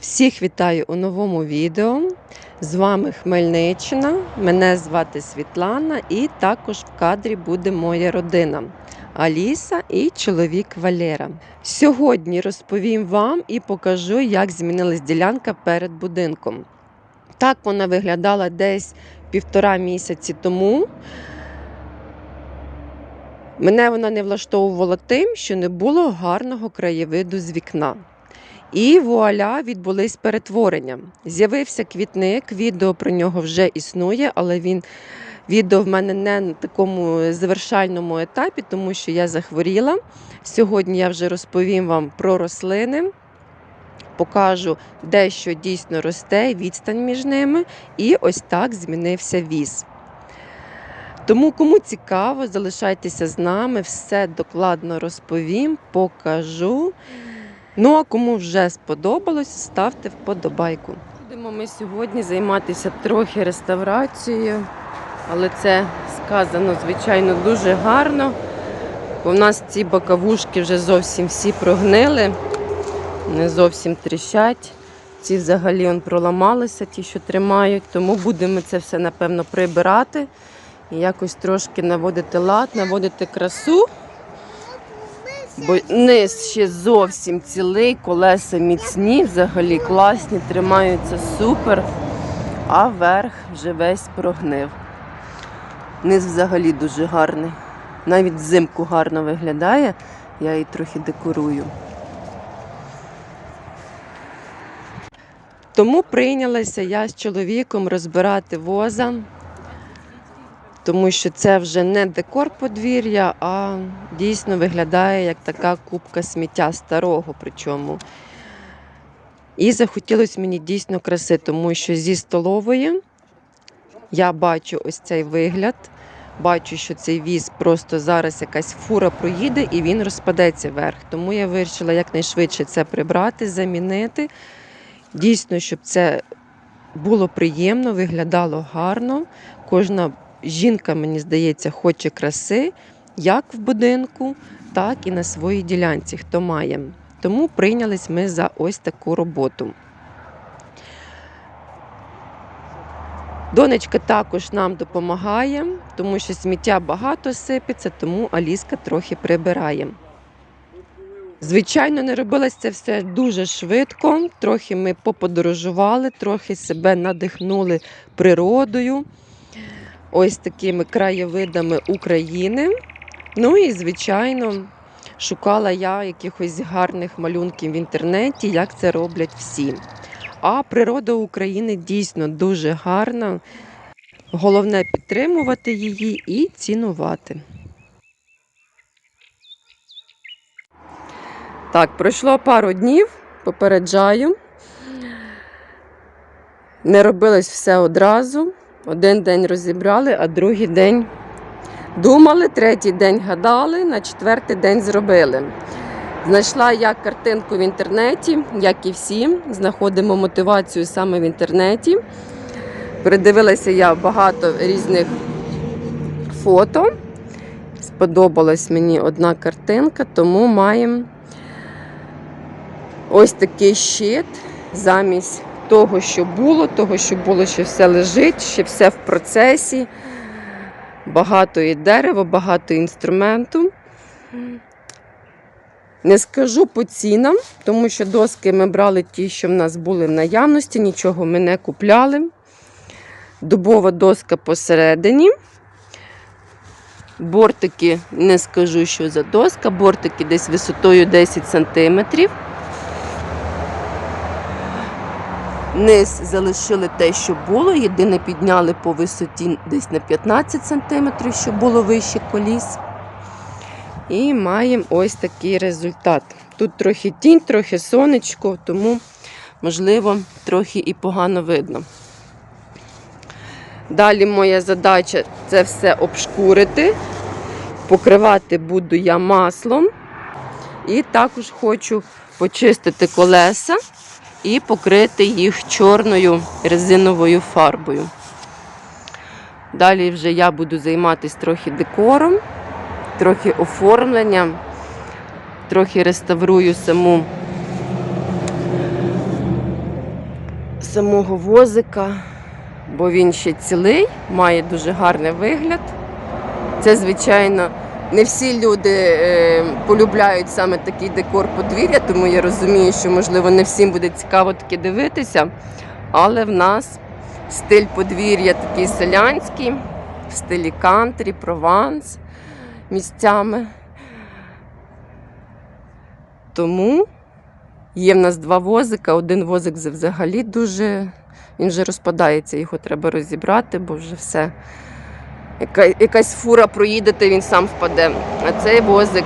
Всіх вітаю у новому відео. З вами Хмельниччина. Мене звати Світлана, і також в кадрі буде моя родина Аліса і чоловік Валера. Сьогодні розповім вам і покажу, як змінилась ділянка перед будинком. Так вона виглядала десь півтора місяці тому. Мене вона не влаштовувала тим, що не було гарного краєвиду з вікна. І вуаля відбулись перетворення. З'явився квітник, відео про нього вже існує, але він відео в мене не на такому завершальному етапі, тому що я захворіла. Сьогодні я вже розповім вам про рослини, покажу, де що дійсно росте, відстань між ними, і ось так змінився віз. Тому, кому цікаво, залишайтеся з нами, все докладно розповім, покажу. Ну, а кому вже сподобалось, ставте вподобайку. Будемо ми сьогодні займатися трохи реставрацією, але це сказано, звичайно, дуже гарно. Бо в нас ці боковушки вже зовсім всі прогнили, не зовсім тріщать. Ці взагалі он проламалися, ті, що тримають, тому будемо це все, напевно, прибирати і якось трошки наводити лад, наводити красу. Бо низ ще зовсім цілий, колеса міцні, взагалі класні, тримаються супер, а верх вже весь прогнив. Низ взагалі дуже гарний. Навіть взимку гарно виглядає, я її трохи декорую. Тому прийнялася я з чоловіком розбирати воза тому що це вже не декор подвір'я, а дійсно виглядає як така кубка сміття старого. Причому. І захотілося мені дійсно краси, тому що зі столової я бачу ось цей вигляд. Бачу, що цей віз просто зараз якась фура проїде і він розпадеться вверх. Тому я вирішила якнайшвидше це прибрати, замінити. Дійсно, щоб це було приємно, виглядало гарно. Кожна жінка, мені здається, хоче краси як в будинку, так і на своїй ділянці, хто має. Тому прийнялись ми за ось таку роботу. Донечка також нам допомагає, тому що сміття багато сипеться, тому Аліска трохи прибирає. Звичайно, не робилось це все дуже швидко. Трохи ми поподорожували, трохи себе надихнули природою ось такими краєвидами України. Ну і, звичайно, шукала я якихось гарних малюнків в інтернеті, як це роблять всі. А природа України дійсно дуже гарна. Головне підтримувати її і цінувати. Так, пройшло пару днів, попереджаю. Не робилось все одразу. Один день розібрали, а другий день думали, третій день гадали, на четвертий день зробили. Знайшла я картинку в інтернеті, як і всі. Знаходимо мотивацію саме в інтернеті. Передивилася я багато різних фото. Сподобалась мені одна картинка, тому маємо ось такий щит замість того, що було, того, що було, що все лежить, ще все в процесі. Багато і дерева, багато інструменту. Не скажу по цінам, тому що доски ми брали ті, що в нас були в наявності, нічого ми не купляли. Дубова доска посередині. Бортики, не скажу, що за доска, бортики десь висотою 10 см. Низ залишили те, що було. Єдине підняли по висоті десь на 15 см, щоб було вище коліс. І маємо ось такий результат. Тут трохи тінь, трохи сонечко, тому, можливо, трохи і погано видно. Далі моя задача це все обшкурити. Покривати буду я маслом. І також хочу почистити колеса і покрити їх чорною резиновою фарбою. Далі вже я буду займатися трохи декором, трохи оформленням, трохи реставрую саму самого возика, бо він ще цілий, має дуже гарний вигляд. Це, звичайно, не всі люди е, полюбляють саме такий декор подвір'я, тому я розумію, що, можливо, не всім буде цікаво таке дивитися. Але в нас стиль подвір'я такий селянський, в стилі кантрі, прованс місцями. Тому є в нас два возика. Один возик взагалі дуже. Він вже розпадається, його треба розібрати, бо вже все. Яка, якась фура проїдете, він сам впаде. А цей возик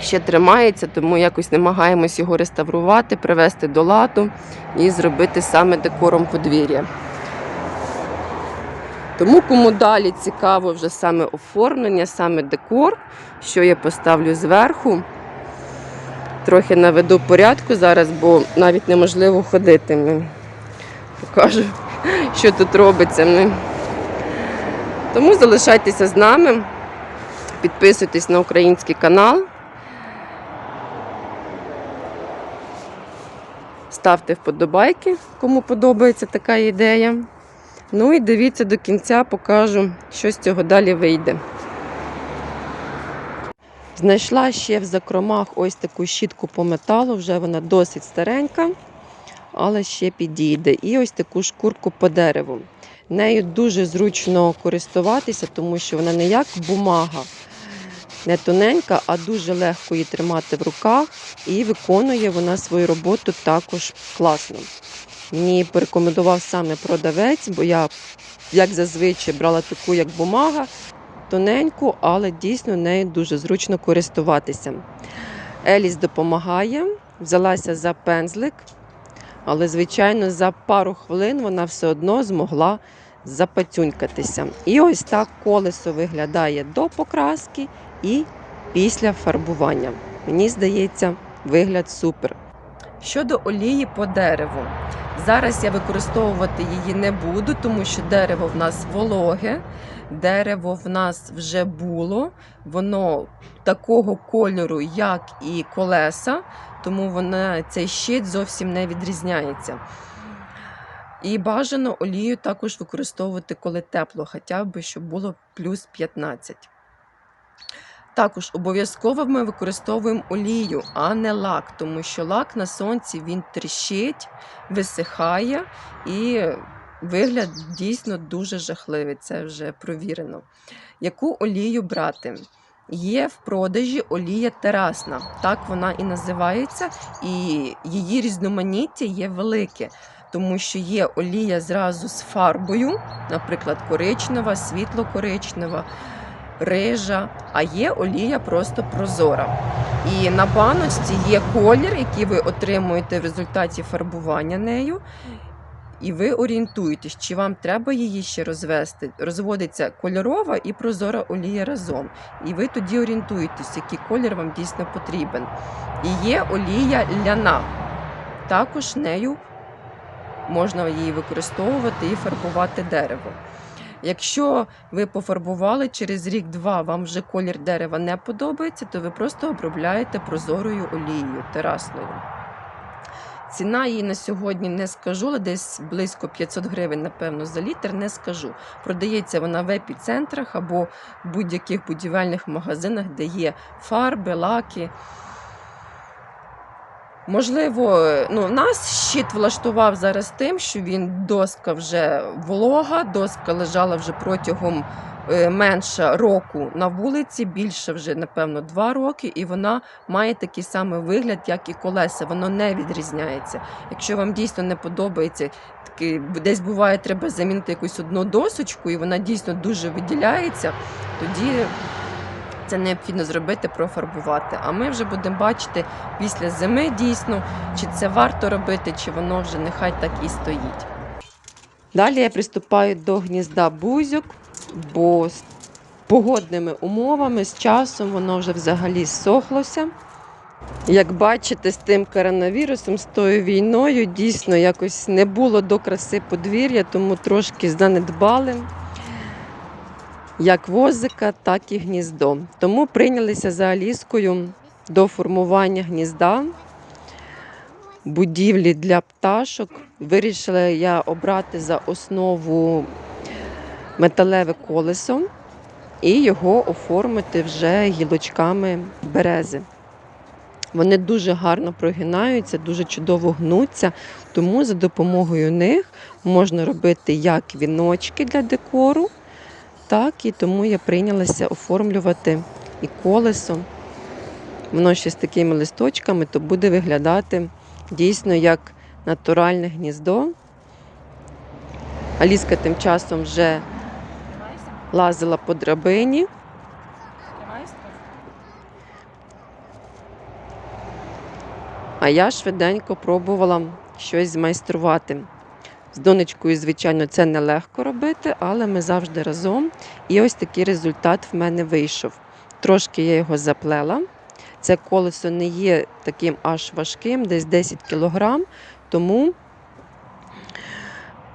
ще тримається, тому якось намагаємось його реставрувати, привести до ладу і зробити саме декором подвір'я. Тому кому далі цікаво вже саме оформлення, саме декор, що я поставлю зверху. Трохи наведу порядку зараз, бо навіть неможливо ходити. Покажу, що тут робиться. Тому залишайтеся з нами, підписуйтесь на український канал. Ставте вподобайки, кому подобається така ідея. Ну і дивіться до кінця, покажу, що з цього далі вийде. Знайшла ще в закромах ось таку щітку по металу, вже вона досить старенька, але ще підійде. І ось таку шкурку по дереву. Нею дуже зручно користуватися, тому що вона не як бумага, не тоненька, а дуже легко її тримати в руках і виконує вона свою роботу також класно. Мені порекомендував саме продавець, бо я, як зазвичай, брала таку, як бумага, тоненьку, але дійсно нею дуже зручно користуватися. Еліс допомагає, взялася за пензлик, але, звичайно, за пару хвилин вона все одно змогла запацюнькатися. І ось так колесо виглядає до покраски і після фарбування. Мені здається, вигляд супер. Щодо олії по дереву. Зараз я використовувати її не буду, тому що дерево в нас вологе, дерево в нас вже було, воно такого кольору, як і колеса, тому вона, цей щит зовсім не відрізняється. І бажано олію також використовувати, коли тепло, хоча б щоб було плюс 15. Також обов'язково ми використовуємо олію, а не лак, тому що лак на сонці він тріщить, висихає і вигляд дійсно дуже жахливий. Це вже провірено. Яку олію брати? Є в продажі олія терасна, так вона і називається, і її різноманіття є велике, тому що є олія зразу з фарбою, наприклад, коричнева, світло-коричнева рижа, а є олія просто прозора. І на баночці є колір, який ви отримуєте в результаті фарбування нею. І ви орієнтуєтесь, чи вам треба її ще розвести. Розводиться кольорова і прозора олія разом. І ви тоді орієнтуєтесь, який колір вам дійсно потрібен. І є олія ляна. Також нею можна її використовувати і фарбувати дерево. Якщо ви пофарбували через рік-два, вам вже колір дерева не подобається, то ви просто обробляєте прозорою олією терасною. Ціна її на сьогодні не скажу, але десь близько 500 гривень, напевно, за літр не скажу. Продається вона в епіцентрах або в будь-яких будівельних магазинах, де є фарби, лаки. Можливо, ну, нас щит влаштував зараз тим, що він доска вже волога, доска лежала вже протягом е, менше року на вулиці, більше вже, напевно, два роки, і вона має такий самий вигляд, як і колеса. Воно не відрізняється. Якщо вам дійсно не подобається, таки, десь буває, треба замінити якусь одну досочку, і вона дійсно дуже виділяється, тоді це необхідно зробити, профарбувати. А ми вже будемо бачити після зими дійсно, чи це варто робити, чи воно вже нехай так і стоїть. Далі я приступаю до гнізда бузьок, бо з погодними умовами, з часом воно вже взагалі зсохлося. Як бачите, з тим коронавірусом, з тою війною, дійсно якось не було до краси подвір'я, тому трошки занедбали як возика, так і гніздо. Тому прийнялися за Аліскою до формування гнізда. будівлі для пташок. Вирішила я обрати за основу металеве колесо і його оформити вже гілочками берези. Вони дуже гарно прогинаються, дуже чудово гнуться, тому за допомогою них можна робити як віночки для декору, так і тому я прийнялася оформлювати і колесо. Воно ще з такими листочками, то буде виглядати дійсно як натуральне гніздо. Аліска тим часом вже лазила по драбині. А я швиденько пробувала щось змайструвати. З донечкою, звичайно, це нелегко робити, але ми завжди разом. І ось такий результат в мене вийшов. Трошки я його заплела. Це колесо не є таким аж важким, десь 10 кг, тому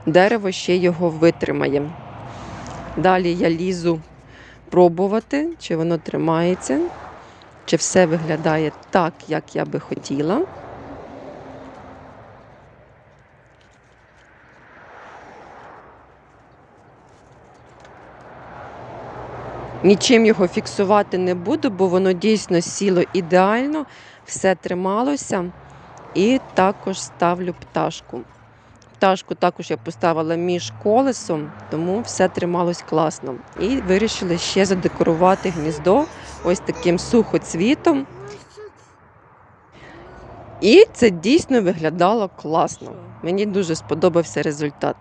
дерево ще його витримає. Далі я лізу пробувати, чи воно тримається, чи все виглядає так, як я би хотіла. Нічим його фіксувати не буду, бо воно дійсно сіло ідеально, все трималося. І також ставлю пташку. Пташку також я поставила між колесом, тому все трималось класно. І вирішили ще задекорувати гніздо ось таким сухоцвітом. І це дійсно виглядало класно. Мені дуже сподобався результат.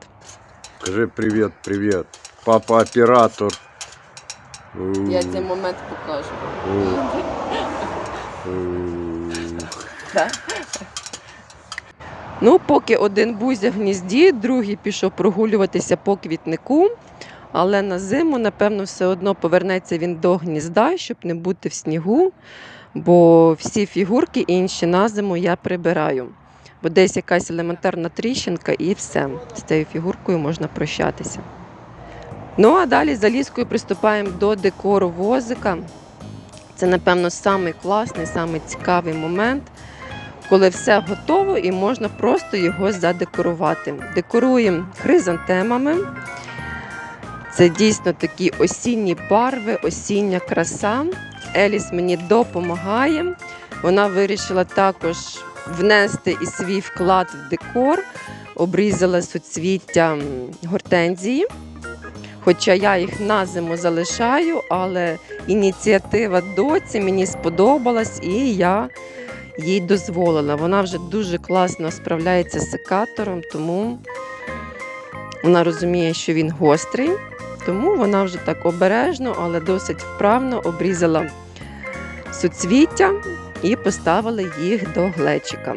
Скажи привет, привет. Папа оператор. Я цей момент покажу. Ну, поки один бузя в гнізді, другий пішов прогулюватися по квітнику. Але на зиму, напевно, все одно повернеться він до гнізда, щоб не бути в снігу. Бо всі фігурки інші на зиму я прибираю. Бо десь якась елементарна тріщинка і все. З цією фігуркою можна прощатися. Ну а далі за ліскою приступаємо до декору возика. Це, напевно, самий класний, самий цікавий момент, коли все готово і можна просто його задекорувати. Декоруємо хризантемами. Це дійсно такі осінні барви, осіння краса. Еліс мені допомагає. Вона вирішила також внести і свій вклад в декор, обрізала суцвіття гортензії. Хоча я їх на зиму залишаю, але ініціатива доці мені сподобалась і я їй дозволила. Вона вже дуже класно справляється з секатором, тому вона розуміє, що він гострий. Тому вона вже так обережно, але досить вправно обрізала суцвіття і поставила їх до глечика.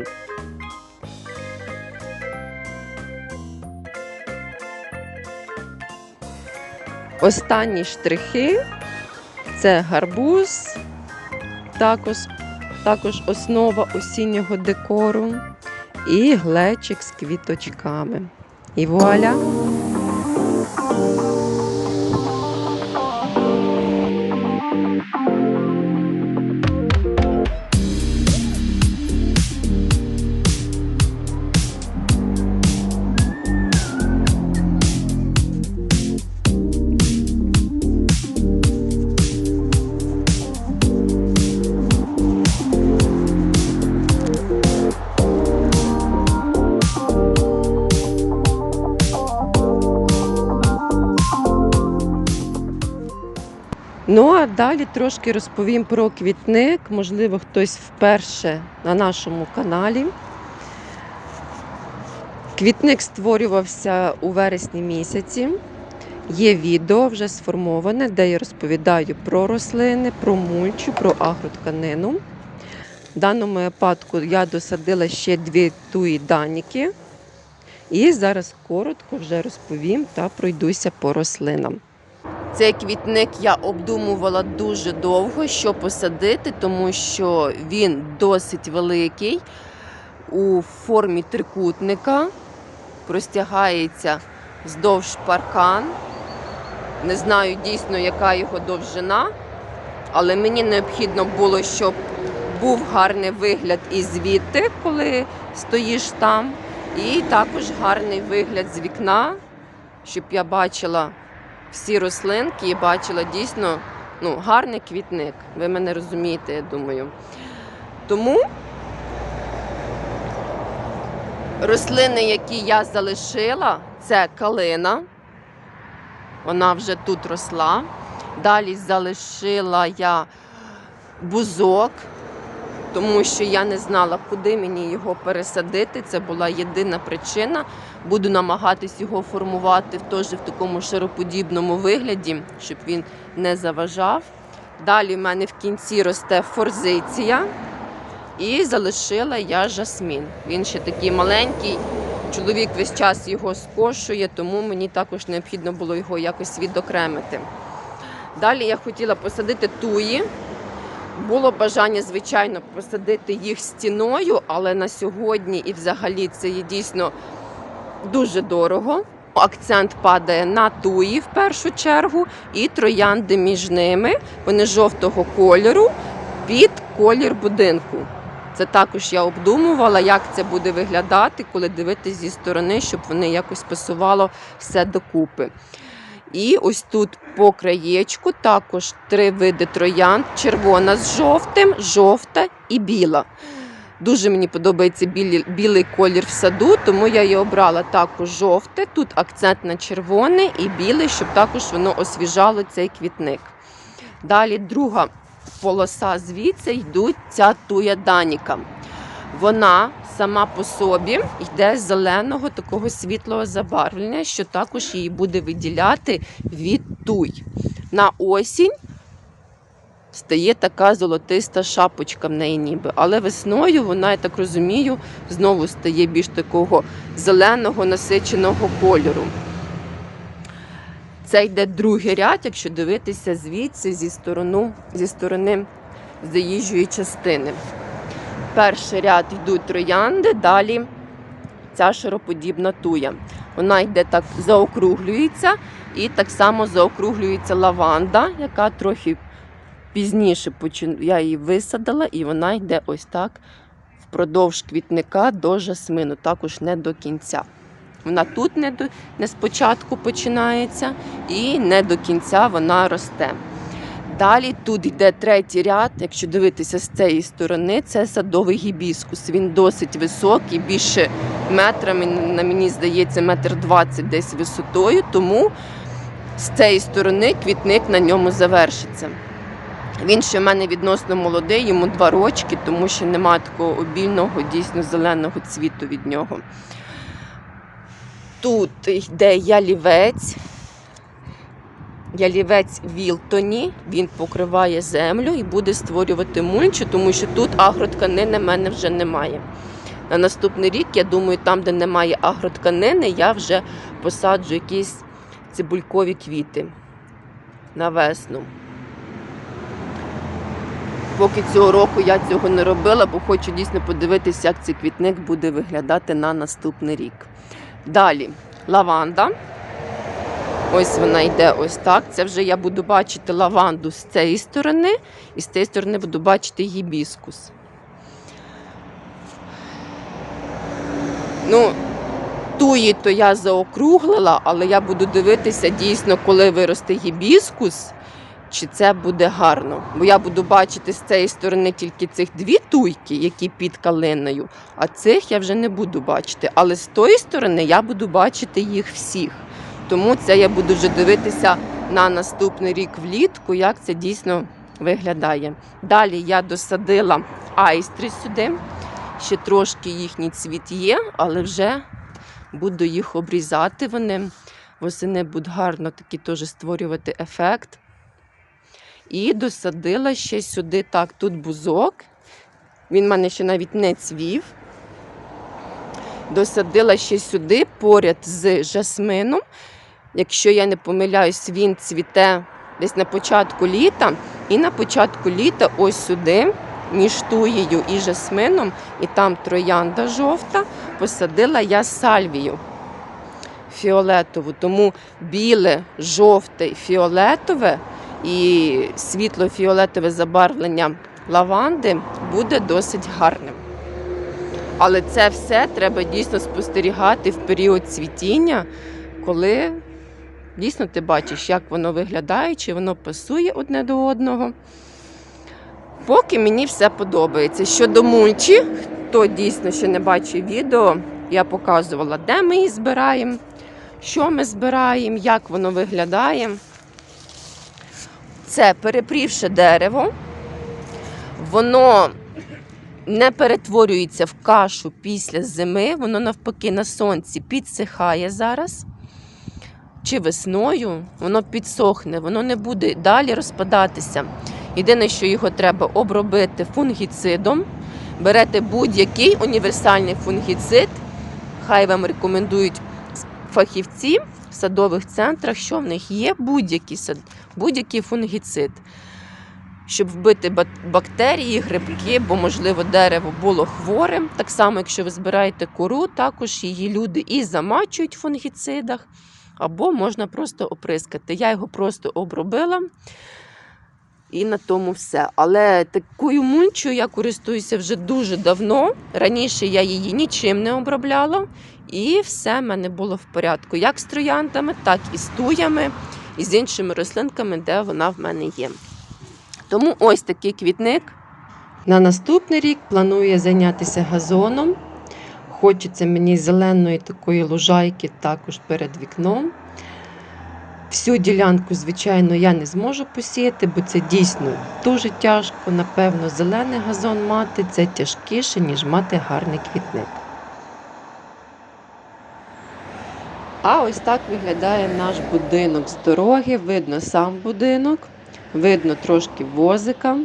Останні штрихи це гарбуз, також, також основа осіннього декору, і глечик з квіточками. І вуаля! Далі трошки розповім про квітник. Можливо, хтось вперше на нашому каналі. Квітник створювався у вересні місяці. Є відео вже сформоване, де я розповідаю про рослини, про мульчу, про агротканину. В даному випадку я досадила ще дві туї даніки. І зараз коротко вже розповім та пройдуся по рослинам. Цей квітник я обдумувала дуже довго, що посадити, тому що він досить великий у формі трикутника, простягається вздовж паркан. Не знаю дійсно, яка його довжина, але мені необхідно було, щоб був гарний вигляд і звідти, коли стоїш там, і також гарний вигляд з вікна, щоб я бачила всі рослинки і бачила дійсно ну, гарний квітник. Ви мене розумієте, я думаю. Тому рослини, які я залишила, це калина. Вона вже тут росла. Далі залишила я бузок, тому що я не знала, куди мені його пересадити. Це була єдина причина. Буду намагатись його формувати теж в такому шароподібному вигляді, щоб він не заважав. Далі в мене в кінці росте форзиція. І залишила я жасмін. Він ще такий маленький. Чоловік весь час його скошує, тому мені також необхідно було його якось відокремити. Далі я хотіла посадити туї. Було бажання, звичайно, посадити їх стіною, але на сьогодні і взагалі це є дійсно дуже дорого. Акцент падає на туї в першу чергу, і троянди між ними. Вони жовтого кольору під колір будинку. Це також я обдумувала, як це буде виглядати, коли дивитись зі сторони, щоб вони якось пасувало все докупи. І ось тут по краєчку також три види троянд: червона з жовтим, жовта і біла. Дуже мені подобається білі, білий колір в саду, тому я її обрала також жовте. Тут акцент на червоне і біле, щоб також воно освіжало цей квітник. Далі друга полоса звідси йдуть ця туя Даніка. Вона сама по собі йде зеленого такого світлого забарвлення, що також її буде виділяти від туй. На осінь стає така золотиста шапочка в неї ніби. Але весною вона, я так розумію, знову стає більш такого зеленого насиченого кольору. Це йде другий ряд, якщо дивитися звідси зі, сторону, зі сторони заїжджої частини. Перший ряд йдуть троянди, далі ця шароподібна туя. Вона йде так, заокруглюється, і так само заокруглюється лаванда, яка трохи пізніше я її висадила, і вона йде ось так впродовж квітника до жасмину, також не до кінця. Вона тут не, до, не спочатку починається і не до кінця вона росте. Далі тут йде третій ряд. Якщо дивитися з цієї сторони, це садовий гібіскус. Він досить високий, більше метра, на мені здається, метр двадцять десь висотою, тому з цієї сторони квітник на ньому завершиться. Він ще в мене відносно молодий, йому два рочки, тому що немає такого обільного, дійсно зеленого цвіту від нього. Тут йде ялівець. Ялівець Вілтоні, він покриває землю і буде створювати мульчу, тому що тут агротканини в мене вже немає. На наступний рік, я думаю, там, де немає агротканини, я вже посаджу якісь цибулькові квіти на весну. Поки цього року я цього не робила, бо хочу дійсно подивитися, як цей квітник буде виглядати на наступний рік. Далі лаванда. Ось вона йде ось так. Це вже я буду бачити лаванду з цієї сторони, і з цієї сторони буду бачити гібіскус. Ну, туї то я заокруглила, але я буду дивитися дійсно, коли виросте гібіскус, чи це буде гарно. Бо я буду бачити з цієї сторони тільки цих дві туйки, які під калиною, а цих я вже не буду бачити. Але з тої сторони я буду бачити їх всіх. Тому це я буду вже дивитися на наступний рік влітку, як це дійсно виглядає. Далі я досадила айстри сюди. Ще трошки їхній цвіт є, але вже буду їх обрізати. Вони восени будуть гарно такі теж створювати ефект. І досадила ще сюди так, тут бузок. Він в мене ще навіть не цвів. Досадила ще сюди поряд з жасмином. Якщо я не помиляюсь, він цвіте десь на початку літа. І на початку літа ось сюди, між туєю і жасмином, і там троянда жовта, посадила я сальвію фіолетову. Тому біле, жовте, фіолетове і світло-фіолетове забарвлення лаванди буде досить гарним. Але це все треба дійсно спостерігати в період цвітіння, коли дійсно ти бачиш, як воно виглядає, чи воно пасує одне до одного. Поки мені все подобається. Щодо мульчі, хто дійсно ще не бачив відео, я показувала, де ми її збираємо, що ми збираємо, як воно виглядає. Це перепрівше дерево. Воно не перетворюється в кашу після зими, воно навпаки на сонці підсихає зараз. Чи весною воно підсохне, воно не буде далі розпадатися. Єдине, що його треба обробити фунгіцидом. Берете будь-який універсальний фунгіцид. Хай вам рекомендують фахівці в садових центрах, що в них є будь-який, будь-який фунгіцид, щоб вбити бактерії, грибки, бо, можливо, дерево було хворим. Так само, якщо ви збираєте кору, також її люди і замачують в фунгіцидах, або можна просто оприскати. Я його просто обробила. І на тому все. Але такою мульчою я користуюся вже дуже давно. Раніше я її нічим не обробляла, і все в мене було в порядку. Як з трояндами, так і з туями, і з іншими рослинками, де вона в мене є. Тому ось такий квітник. На наступний рік планую зайнятися газоном. Хочеться мені зеленої такої лужайки також перед вікном. Всю ділянку, звичайно, я не зможу посіяти, бо це дійсно дуже тяжко. Напевно, зелений газон мати це тяжкіше, ніж мати гарний квітник. А ось так виглядає наш будинок з дороги. Видно сам будинок, видно трошки возика.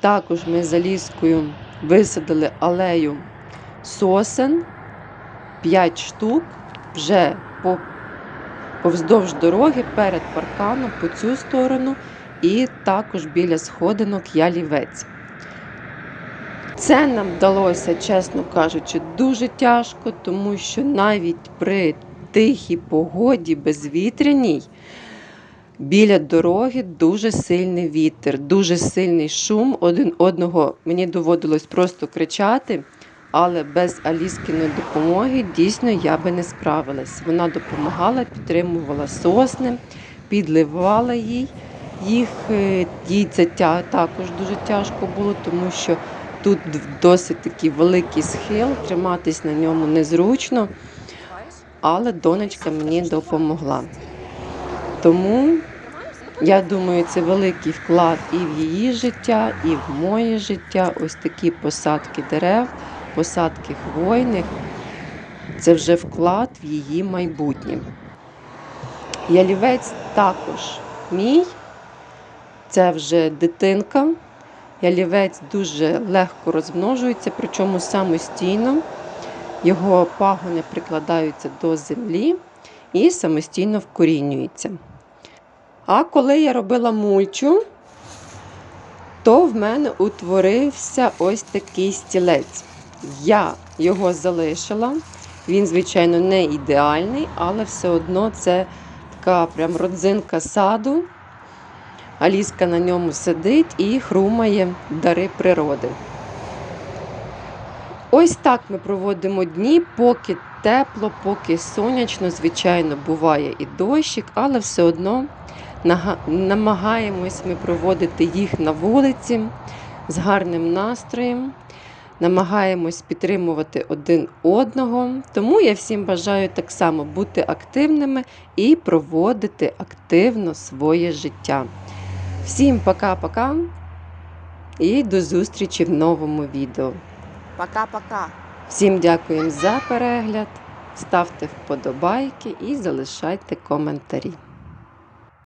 Також ми за ліскою висадили алею сосен 5 штук вже по повздовж дороги перед парканом по цю сторону, і також біля сходинок ялівець. Це нам вдалося, чесно кажучи, дуже тяжко, тому що навіть при тихій погоді безвітряній біля дороги дуже сильний вітер, дуже сильний шум. Один одного мені доводилось просто кричати. Але без Аліскиної допомоги дійсно я би не справилась. Вона допомагала, підтримувала сосни, підливала їй. Їх е, їй це також дуже тяжко було, тому що тут досить такий великий схил, триматись на ньому незручно, але донечка мені допомогла. Тому я думаю, це великий вклад і в її життя, і в моє життя. Ось такі посадки дерев посадки хвойних це вже вклад в її майбутнє. Ялівець також мій, це вже дитинка. Ялівець дуже легко розмножується, причому самостійно. Його пагони прикладаються до землі і самостійно вкорінюється. А коли я робила мульчу, то в мене утворився ось такий стілець. Я його залишила. Він, звичайно, не ідеальний, але все одно це така прям родзинка саду. Аліска на ньому сидить і хрумає дари природи. Ось так ми проводимо дні, поки тепло, поки сонячно, звичайно, буває і дощик, але все одно намагаємось ми проводити їх на вулиці з гарним настроєм намагаємось підтримувати один одного. Тому я всім бажаю так само бути активними і проводити активно своє життя. Всім пока-пока і до зустрічі в новому відео. Пока-пока. Всім дякуємо за перегляд. Ставте вподобайки і залишайте коментарі.